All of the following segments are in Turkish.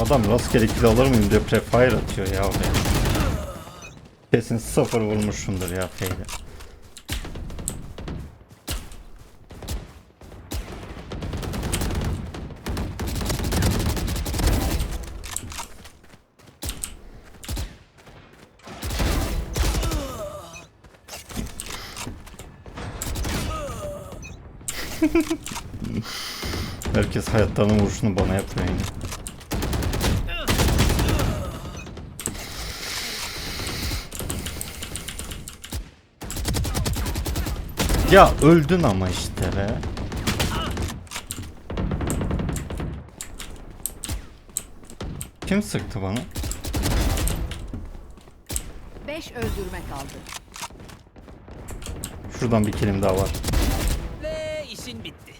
Adam rastgele kill alır mıyım diyor prefire atıyor ya oraya. Kesin sıfır vurmuşumdur ya F'yle. Herkes hayatlarının vuruşunu bana yapıyor yine. Ya öldün ama işte be. Kim sıktı bana? 5 öldürme kaldı. Şuradan bir kilim daha var. Ve işin bitti.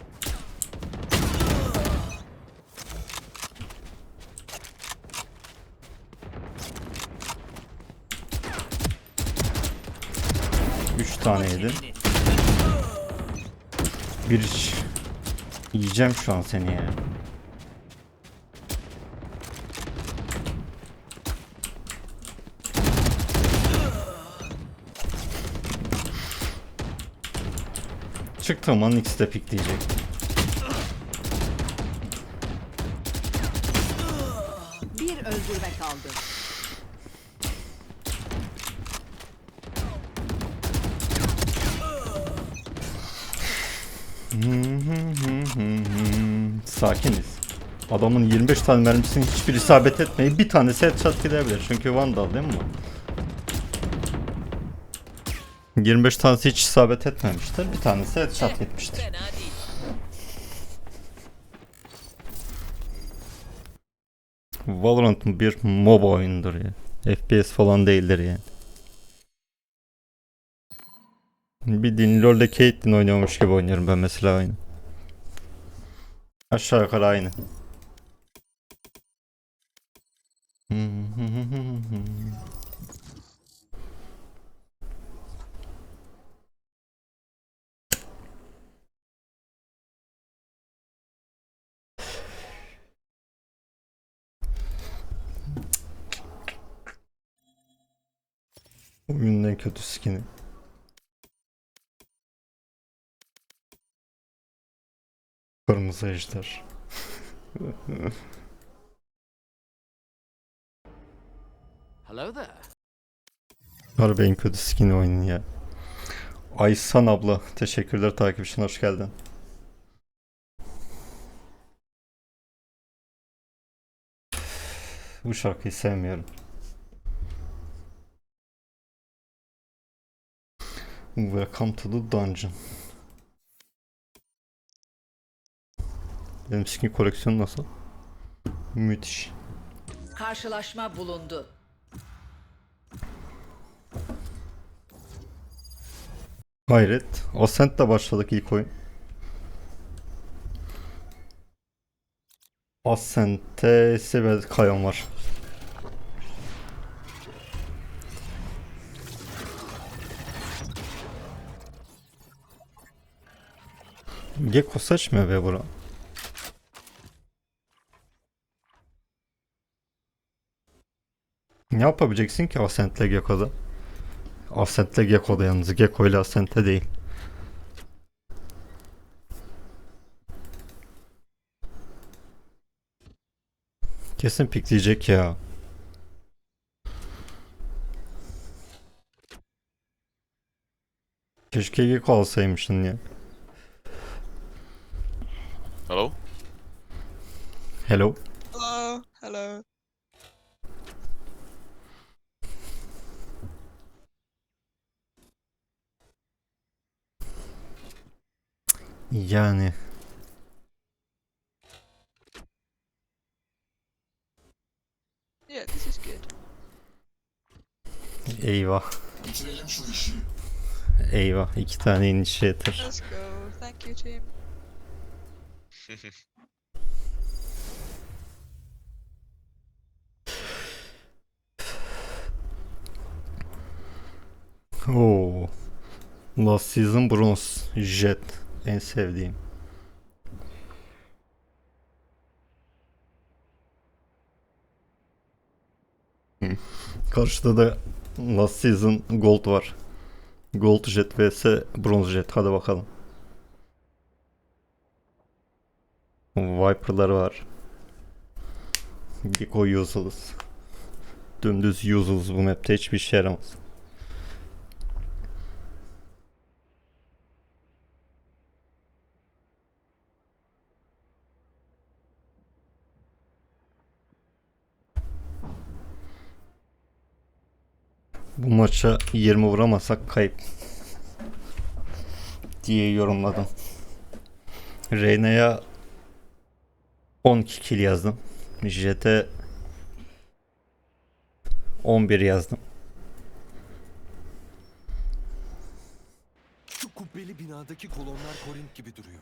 Üç tane yedim. Bir. Yiyeceğim şu an seni ya. Çıktığım an X de pikleyecek. Bir öldürme kaldı. Sakiniz. Adamın 25 tane mermisinin hiçbir isabet etmeyi bir tanesi headshot gidebilir. Çünkü Vandal değil mi bu? 25 tanesi hiç isabet etmemiştir. Bir tanesi headshot değil. Valorant bir MOBA oyundur ya. FPS falan değildir yani. Bildiğin LoL'de Caitlyn oynuyormuş gibi oynuyorum ben mesela aynı. Aşağı yukarı aynı. Oyunun en kötü skin'i. Kırmızı ejder. Hello there. Harbi en kötü skin'i oyunun ya. Aysan abla teşekkürler takip için hoş geldin. Bu şarkıyı sevmiyorum. Welcome to the dungeon. Benim skin koleksiyonu nasıl? Müthiş. Karşılaşma bulundu. Hayret. Ascent'le başladık ilk oyun. Ascent'te Sibel Kayon var. Gecko seçme be bura. Ne yapabileceksin ki Ascent'le Gecko'da? Ascent'le Gecko'da yalnız. Gecko ile Ascent'te değil. Kesin pikleyecek ya. Keşke Gecko alsaymışsın ya. Hello? Hello. Hello, hello. Yani. Yeah, this is good. Eyvah. Eyvah. iki tane initiator. Let's go. Thank you, team. Oo. Last Season Bronze Jet en sevdiğim. Karşıda da Last Season Gold var. Gold Jet vs Bronze Jet. Hadi bakalım. Viper'lar var. Gecko useless. Dümdüz useless bu map'te hiçbir şey yaramaz. Bu maça 20 vuramazsak kayıp. diye yorumladım. Reyna'ya 12 kill yazdım. Jet'e 11 yazdım. Şu kubbeli binadaki kolonlar Korint gibi duruyor.